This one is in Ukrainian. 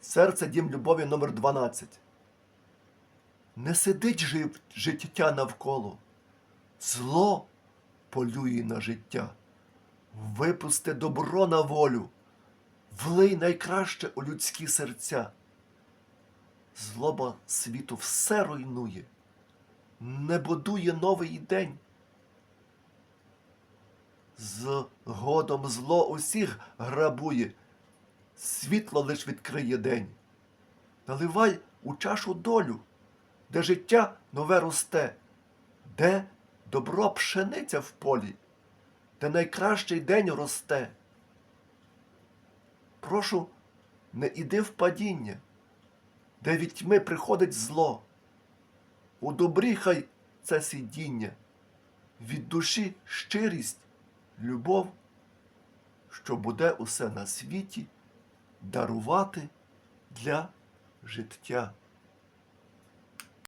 Серце дім любові номер 12 Не сидить жив життя навколо, зло полює на життя. Випусти добро на волю, влий найкраще у людські серця. Злоба світу все руйнує, не будує новий день. Згодом зло усіх грабує, світло лиш відкриє день. Наливай у чашу долю, де життя нове росте, де добро пшениця в полі, де найкращий день росте. Прошу, не іди в падіння, де від тьми приходить зло. У добрі хай це сидіння, від душі щирість, любов, що буде усе на світі дарувати для життя.